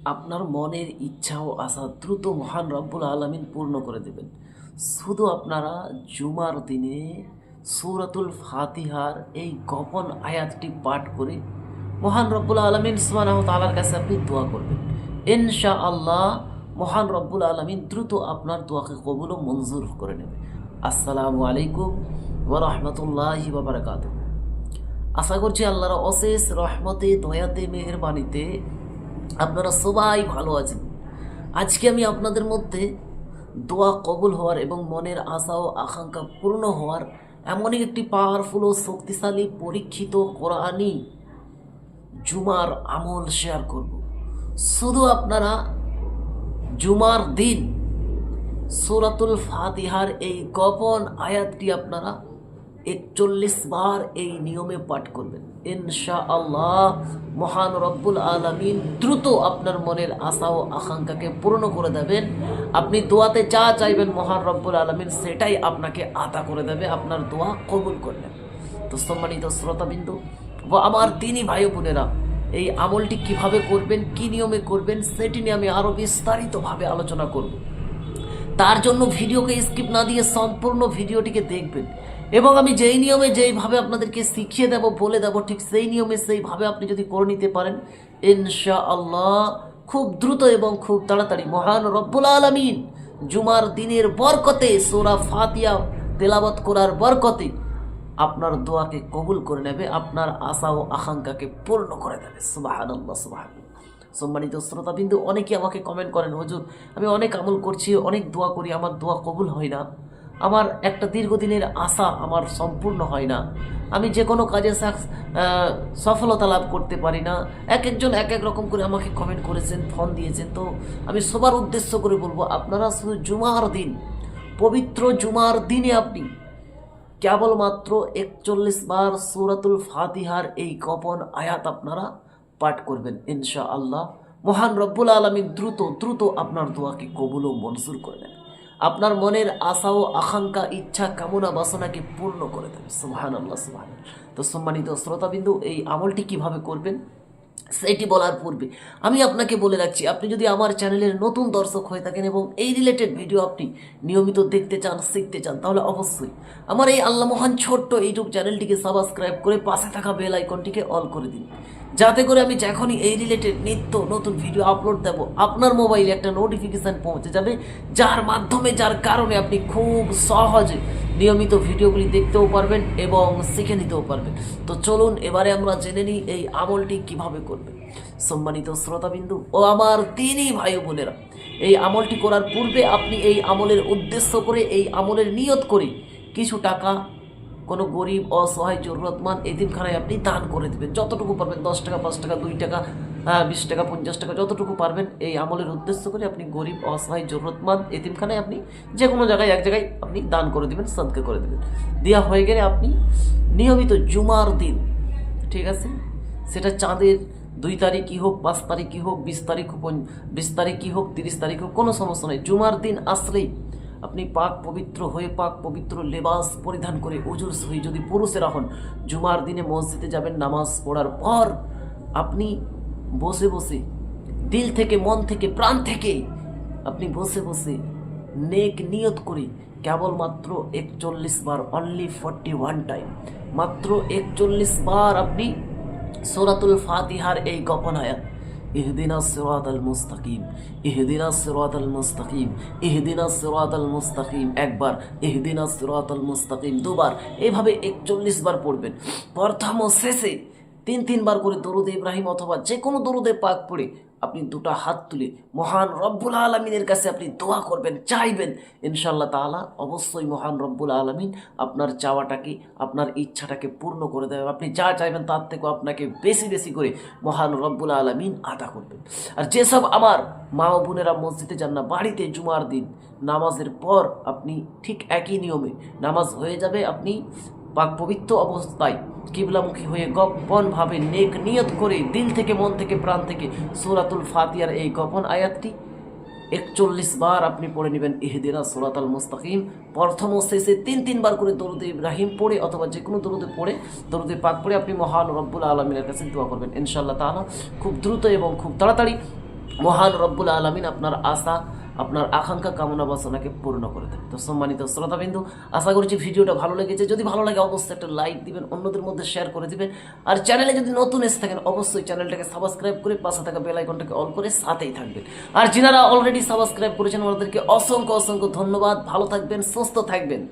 আপনার মনের ইচ্ছা ও আশা দ্রুত মহান রব্বুল আলমিন পূর্ণ করে দেবেন। শুধু আপনারা জুমার দিনে সূরাতুল ফাতিহার এই গোপন আয়াতটি পাঠ করে মহান রব্বুল আলমিন সুবহানাহু তাআলার কাছে আপনি দোয়া করবেন। ইনশা আল্লাহ মহান রব্বুল আলমিন দ্রুত আপনার দোয়াকে কবুল ও মঞ্জুর করে নেবে। আসসালামু আলাইকুম ওয়া রাহমাতুল্লাহি ওয়া বারাকাতুহু। আশা করছি আল্লাহর অশেষ রহমতে, দয়াতে, মেহেরবানিতে আপনারা সবাই ভালো আছেন। আজকে আমি আপনাদের মধ্যে দোয়া কবুল হওয়ার এবং মনের আশা ও আকাঙ্ক্ষা পূর্ণ হওয়ার এমনই একটি পাওয়ারফুল ও শক্তিশালী, পরীক্ষিত কোরআনি জুমার আমল শেয়ার করব। শুধু আপনারা জুমার দিন, সূরাতুল ফাতিহার এই গোপন আয়াতটি আপনারা একচল্লিশ বার এই নিয়মে পাঠ করবেন। ইনশা আল্লাহ মহান রব্বুল আলমিন দ্রুত আপনার মনের আশা ও আকাঙ্ক্ষাকে পূর্ণ করে দেবেন। আপনি দোয়াতে যা চাইবেন মহান রব্বুল আলমিন সেটাই আপনাকে আতা করে দেবে, আপনার দোয়া কবুল করলেন তো সম্মানিত শ্রোতাবিন্দু ও আমার তিনি ভাই বোনেরা, এই আমলটি কীভাবে করবেন, কি নিয়মে করবেন, সেটি নিয়ে আমি আরও বিস্তারিতভাবে আলোচনা করব। তার জন্য ভিডিওকে স্কিপ না দিয়ে সম্পূর্ণ ভিডিওটিকে দেখবেন। এবং আমি যেই নিয়মে যেইভাবে আপনাদেরকে শিখিয়ে দেব, বলে দেব, ঠিক সেই নিয়মে সেইভাবে আপনি যদি করে নিতে পারেন ইনশা আল্লাহ খুব দ্রুত এবং খুব তাড়াতাড়ি। মহান রব্বুল আলমিন জুমার দিনের বরকতে, সোরা ফাতিয়া তেলাবত করার বরকতে আপনার দোয়াকে কবুল করে নেবে, আপনার আশা ও আকাঙ্ক্ষাকে পূর্ণ করে দেবে। সুবাহ সুবাহ সম্মানিত শ্রোতাবিন্দু, অনেকে আমাকে কমেন্ট করেন, হুজুর, আমি অনেক আমল করছি, অনেক দোয়া করি, আমার দোয়া কবুল হয় না। আমার একটা দীর্ঘদিনের আশা আমার সম্পূর্ণ হয় না। আমি যে কোনো কাজে সফলতা লাভ করতে পারি না। এক একজন এক এক রকম করে আমাকে কমেন্ট করেছেন ফোন দিয়েছেন। তো আমি সবার উদ্দেশ্য করে বলব, আপনারা শুধু জুমার দিন, পবিত্র জুমার দিনে আপনি কেবলমাত্র একচল্লিশ বার সূরাতুল ফাতিহার এই কপন আয়াত আপনারা পাঠ করবেন ইনশা আল্লাহ মহান রব্বুল আলমী দ্রুত দ্রুত আপনার দোয়াকে কবুল ও মনসুর করে আপনার মনের আশা ও আকাঙ্ক্ষা, ইচ্ছা, কামনা, বাসনাকে পূর্ণ করে দেবে। সুহান আল্লাহ সুহান তো সম্মানিত শ্রোতাবিন্দু, এই আমলটি কীভাবে করবেন? সেটি বলার পূর্বে আমি আপনাকে বলে রাখছি, আপনি যদি আমার চ্যানেলের নতুন দর্শক হয়ে থাকেন এবং এই রিলেটেড ভিডিও আপনি নিয়মিত দেখতে চান, শিখতে চান, তাহলে অবশ্যই আমার এই আল্লাহ মহান ছোট্ট ইউটিউব চ্যানেলটিকে সাবস্ক্রাইব করে পাশে থাকা বেল আইকনটিকে অল করে দিন। যাতে করে আমি যখনই এই রিলেটেড নিত্য নতুন ভিডিও আপলোড দেব, আপনার মোবাইলে একটা নোটিফিকেশান পৌঁছে যাবে, যার মাধ্যমে, যার কারণে আপনি খুব সহজে নিয়মিত ভিডিওগুলি দেখতেও পারবেন এবং শিখে নিতেও পারবেন। তো চলুন, এবারে আমরা জেনে নিই এই আমলটি কীভাবে করবেন সম্মানিত শ্রোতাবিন্দু ও আমার তিনই ভাই বোনেরা, এই আমলটি করার পূর্বে আপনি এই আমলের উদ্দেশ্য করে, এই আমলের নিয়ত করে কিছু টাকা, কোনো গরিব, অসহায়, জরুরতমান এতিমখানায় আপনি দান করে দেবেন। যতটুকু পারবেন, দশ টাকা, পাঁচ টাকা, দুই টাকা বিশ টাকা, পঞ্চাশ টাকা, যতটুকু পারবেন এই আমলের উদ্দেশ্য করে আপনি গরিব, অসহায়, জরুরতমান এতিমখানায় আপনি যে কোনো জায়গায়, এক জায়গায় আপনি দান করে দেবেন, সদকা করে দেবেন। দেওয়া হয়ে গেলে আপনি নিয়মিত জুমার দিন, ঠিক আছে? সেটা চাঁদের দুই তারিখই হোক, পাঁচ তারিখই হোক, বিশ তারিখ বিশ তারিখই হোক, তিরিশ তারিখ হোক, কোনো সমস্যা নেই। জুমার দিন আসলেই আপনি পাক পবিত্র হয়ে, পাক পবিত্র লেবাস পরিধান করে উজুর সহি যদি পুরুষেরা হন, জুমার দিনে মসজিদে যাবেন, নামাজ পড়ার পর আপনি বসে বসে, দিল থেকে, মন থেকে, প্রাণ থেকে আপনি বসে বসে নেক নিয়ত করে কেবলমাত্র একচল্লিশ বার অনলি ফর্টি ওয়ান টাইম মাত্র একচল্লিশ বার আপনি সোরাতুল ফাতিহার এই গোপন আয়াত, ইহদিনা সিরাতাল মুস্তাকিম, ইহদিনা সিরাতাল মুস্তাকিম, ইহদিনা সিরাতাল মুস্তাকিম, একবার ইহদিনা সিরাতাল মুস্তাকিম, দুবার এইভাবে একচল্লিশ বার পড়বেন। প্রথম ও শেষে তিন তিনবার করে দরুদ ইব্রাহিম অথবা যে কোনো দরুদে পাক পড়ে আপনি দুটো হাত তুলে মহান রব্বুল আলমিনের কাছে আপনি দোয়া করবেন, চাইবেন। ইনশাল্লাহ তাআলা অবশ্যই মহান রব্বুল আলমিন আপনার চাওয়াটাকে, আপনার ইচ্ছাটাকে পূর্ণ করে দেবে আপনি যা চাইবেন তার থেকেও আপনাকে বেশি বেশি করে মহান রব্বুল আলমিন আদা করবেন। আর যেসব আমার মা ও বোনেরা মসজিদে যান না, বাড়িতে জুমার দিন, নামাজের পর আপনি ঠিক একই নিয়মে, নামাজ হয়ে যাবে, আপনি পাক পবিত্র অবস্থায় কিবলামুখী হয়ে গোপনভাবে নেক নিয়ত করে দিল থেকে, মন থেকে, প্রাণ থেকে সূরাতুল ফাতিয়ার এই গোপন আয়াতটি একচল্লিশ বার আপনি পড়ে নেবেন। ইহদিনা সুরাতাল মুস্তাকিম। প্রথম ও শেষে তিন তিনবার করে দরুদে ইব্রাহিম পড়ে অথবা যে কোনো দরুদে পড়ে, দরুদে পাক পড়ে আপনি মহান রব্বুল আলমিনের কাছে দোয়া করবেন। ইনশাল্লাহ তাআলা খুব দ্রুত এবং খুব তাড়াতাড়ি মহান রব্বুল আলমিন আপনার আশা আপনার আকাঙ্ক্ষা কামনা বাসনাকে পূর্ণ করে দেন তো সম্মানিত শ্রোতাবিন্দু, আশা করছি ভিডিওটা ভালো লেগেছে। যদি ভালো লাগে, অবশ্যই একটা লাইক দিবেন, অন্যদের মধ্যে শেয়ার করে দিবেন। আর চ্যানেলে যদি নতুন এসে থাকেন, অবশ্যই চ্যানেলটাকে সাবস্ক্রাইব করে পাশে থাকা বেল আইকনটাকে অল করে সাথেই থাকবেন। আর যিনারা অলরেডি সাবস্ক্রাইব করেছেন ওনাদেরকে অসংখ্য অসংখ্য ধন্যবাদ। ভালো থাকবেন, সুস্থ থাকবেন।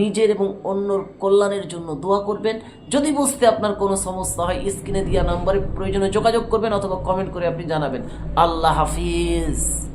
নিজের এবং অন্যর কল্যাণের জন্য দোয়া করবেন। যদি বুঝতে আপনার কোনো সমস্যা হয়, স্ক্রিনে দেওয়া নাম্বারে প্রয়োজনে যোগাযোগ করবেন অথবা কমেন্ট করে আপনি জানাবেন। আল্লাহ হাফিজ।